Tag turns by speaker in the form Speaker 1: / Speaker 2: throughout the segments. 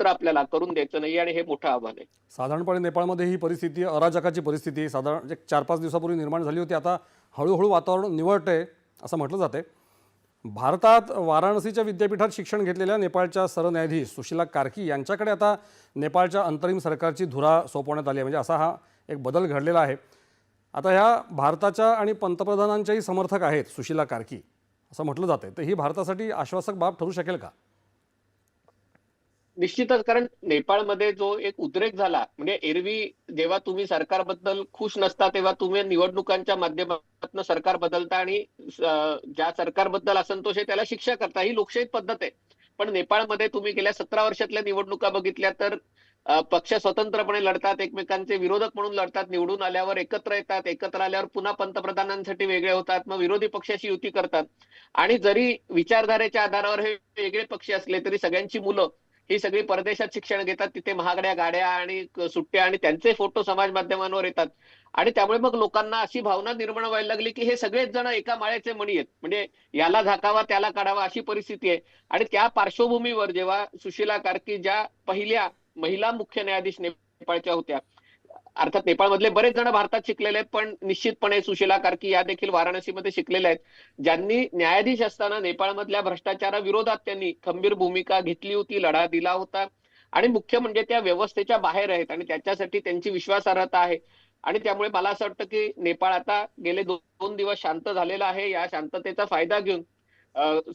Speaker 1: स्वतंत्र आपल्याला करून द्यायचं नाही आणि हे मोठं आव्हान आहे.
Speaker 2: साधारणपणे नेपाळमध्ये ही परिस्थिती अराजकाची परिस्थिती साधारण एक चार पाच दिवसापूर्वी निर्माण झाली होती आता हळूहळू वातावरण निवडते असं म्हटलं जाते भारतात वाराणसीच्या विद्यापीठात शिक्षण घेतलेल्या नेपाळच्या सरन्यायाधीश सुशीला कार्की यांच्याकडे आता नेपाळच्या अंतरिम सरकारची धुरा सोपवण्यात आली आहे. म्हणजे असा हा एक बदल घडलेला आहे. आता ह्या भारताच्या आणि पंतप्रधानांच्याही समर्थक आहेत सुशीला कार्की असं म्हटलं जातं तर ही भारतासाठी आश्वासक बाब ठरू शकेल का?
Speaker 1: निश्चितच कारण नेपाळमध्ये जो एक उद्रेक झाला म्हणजे एरवी जेव्हा तुम्ही सरकारबद्दल खुश नसता तेव्हा तुम्ही निवडणुकांच्या माध्यमातून सरकार बदलता आणि ज्या सरकारबद्दल असंतोष आहे त्याला शिक्षा करता. ही लोकशाही पद्धत आहे. पण नेपाळमध्ये तुम्ही गेल्या सतरा वर्षातल्या निवडणुका बघितल्या तर पक्ष स्वतंत्रपणे लढतात एकमेकांचे विरोधक म्हणून लढतात निवडून आल्यावर एकत्र येतात एकत्र आल्यावर पुन्हा पंतप्रधानांसाठी वेगळे होतात मग विरोधी पक्षाशी युती करतात. आणि जरी विचारधारेच्या आधारावर हे वेगळे पक्ष असले तरी सगळ्यांची मुलं ही सगळी परदेशात शिक्षण घेतात तिथे महागड्या गाड्या आणि सुट्ट्या आणि त्यांचे फोटो समाज माध्यमांवर येतात. आणि त्यामुळे मग लोकांना अशी भावना निर्माण व्हायला लागली की हे सगळेच जण एका माळ्याचे मणी आहेत. म्हणजे याला झाकावा त्याला काढावा अशी परिस्थिती आहे. आणि त्या पार्श्वभूमीवर जेव्हा सुशीला कार्की ज्या पहिल्या महिला मुख्य न्यायाधीश नेपाळच्या होत्या अर्थात नेपाळमधले बरेच जण भारतात शिकलेले आहेत पण निश्चितपणे सुशीला कार्की या देखील वाराणसीमध्ये शिकलेल्या आहेत. ज्यांनी न्यायाधीश असताना नेपाळमधल्या भ्रष्टाचाराविरोधात त्यांनी खंबीर भूमिका घेतली होती लढा दिला होता. आणि मुख्य म्हणजे त्या व्यवस्थेच्या बाहेर आहेत आणि त्याच्यासाठी त्यांची विश्वासार्हता आहे. आणि त्यामुळे मला असं वाटतं की नेपाळ आता गेले दोन दिवस शांत झालेला आहे. या शांततेचा फायदा घेऊन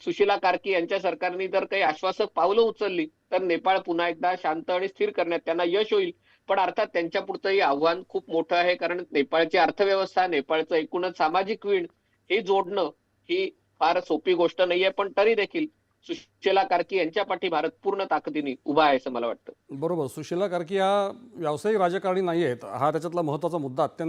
Speaker 1: सुशीला कार्की यांच्या सरकारने जर काही आश्वासक पावलं उचलली तर नेपाळ पुन्हा एकदा शांत आणि स्थिर करण्यात त्यांना यश होईल. पण अर्थात त्यांच्या पुढचंही आव्हान खूप मोठं आहे कारण नेपाळची अर्थव्यवस्था नेपाळचं एकूणच सामाजिक वीण हे जोडणं ही फार सोपी गोष्ट नाहीये. पण तरी देखील सुशीला कार्की यांच्या पाठी भारत पूर्ण ताकदीने उभा आहे असं मला वाटतं.
Speaker 2: बरोबर. सुशीला कार्की या व्यावसायिक राजकारणी नाही आहेत हा त्याच्यातला महत्त्वाचा मुद्दा अत्यंत